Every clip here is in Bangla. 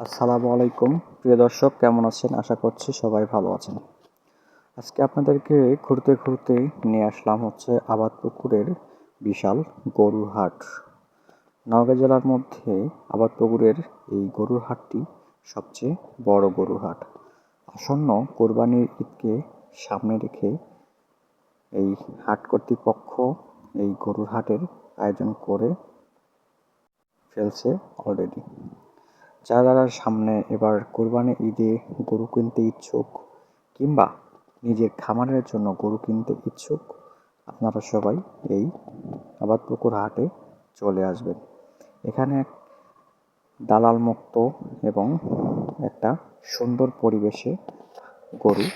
আসসালামু আলাইকুম। প্রিয় দর্শক, কেমন আছেন? আশা করছি সবাই ভালো আছেন। আজকে আপনাদেরকে ঘুরতে ঘুরতে নিয়ে আসলাম হচ্ছে আবাদ পুকুরের বিশাল গরুর হাট। নওগাঁ জেলার মধ্যে আবাদ পুকুরের এই গরুর হাটটি সবচেয়ে বড় গরুর হাট। আসন্ন কোরবানির ঈদকে সামনে রেখে এই হাট কর্তৃপক্ষ এই গরুর হাটের আয়োজন করে ফেলছে অলরেডি যারা সামনে এবার কোরবানি ঈদে গরু কিনতে ইচ্ছুক কিংবা নিজের খামারের জন্য গরু কিনতে ইচ্ছুক, আপনারা সবাই এই আবাদপুকুর হাটে চলে আসবেন। এখানে দালাল মুক্ত এবং একটা সুন্দর পরিবেশে গরু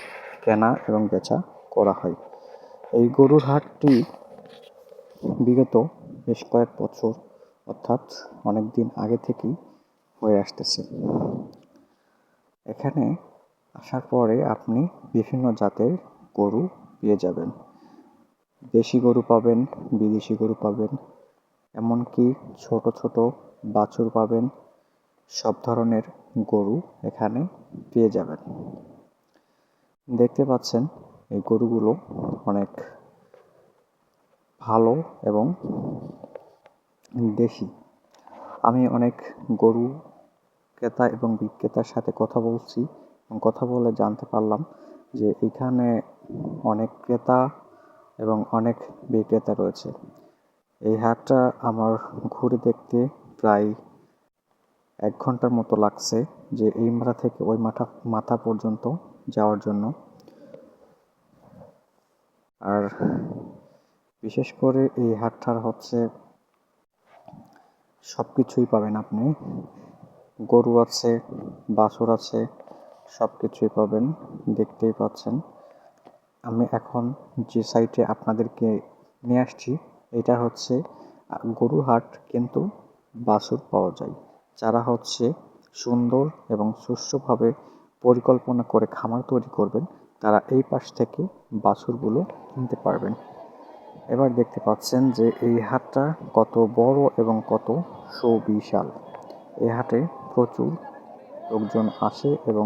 কেনা এবং বেচা করা হয়। এই গরুর হাটটি বিগত বেশ কয়েক বছর, অর্থাৎ অনেক দিন আগে থেকেই হয়ে আসতেছে। এখানে আসার পরে আপনি বিভিন্ন জাতের গরু পেয়ে যাবেন। দেশি গরু পাবেন, বিদেশি গরু পাবেন, এমনকি ছোট ছোট বাছুর পাবেন, সব ধরনের গরু এখানে পেয়ে যাবেন। দেখতে পাচ্ছেন, এই গরুগুলো অনেক ভালো এবং দেশি। আমি অনেক গরু ক্রেতা এবং বিক্রেতার সাথে কথা বলছি এবং কথা বলে জানতে পারলাম যে এখানে অনেক ক্রেতা এবং অনেক বিক্রেতা রয়েছে। এই হাটটা আমার ঘুরে দেখতে প্রায় এক ঘণ্টার মতো লাগছে যে এই মাথা থেকে ওই মাথা মাথা পর্যন্ত যাওয়ার জন্য। আর বিশেষ করে এই হাটটার হচ্ছে সব কিছুই পাবেন আপনি। গরু আছে, বাছুর আছে সব কিছুই পাবেন, দেখতেই পাচ্ছেন। আমি এখন যে সাইটে আপনাদেরকে নিয়ে আসছি, এটা হচ্ছে গরু হাট কিন্তু বাছুর পাওয়া যায়। যারা হচ্ছে সুন্দর এবং সুষ্ঠুভাবে পরিকল্পনা করে খামার তৈরি করবেন, তারা এই পাশ থেকে বাছুরগুলো কিনতে পারবেন। এবার দেখতে পাচ্ছেন যে এই হাটটা কত বড় এবং কত সুবিশাল। এই হাটে প্রচুর লোকজন আসে এবং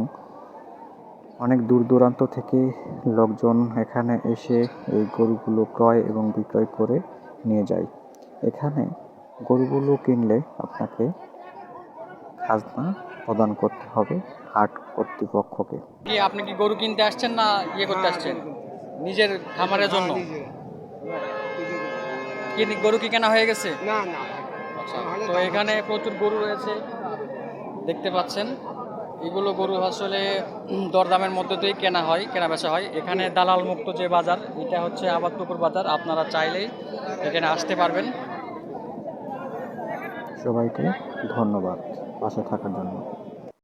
অনেক দূর দূরান্ত থেকে লোকজন এখানে এসে এই গরুগুলো ক্রয় এবং বিক্রয় করে নিয়ে যায়। এখানে গরুগুলো কিনলে আপনাকে খাজনা প্রদান করতে হবে হাট কর্তৃপক্ষকে। কি আপনি কি গরু কিনতে আসছেন না ইয়ে করতে আসছেন? নিজের খামারের জন্য? কি গরু কি কেনা হয়ে গেছে? না না। আচ্ছা তো এখানে প্রচুর গরু রয়েছে। দেখতে পাচ্ছেন। এগুলো গরু আসলে দরদামের মধ্যে দিয়েই কেনা হয়, কেনা বেচা হয়। এখানে দালাল মুক্ত যে বাজার, এটা হচ্ছে আবাদপুকুর বাজার। আপনারা চাইলেই এখানে আসতে পারবেন। সবাইকে ধন্যবাদ। পাশে থাকার জন্য।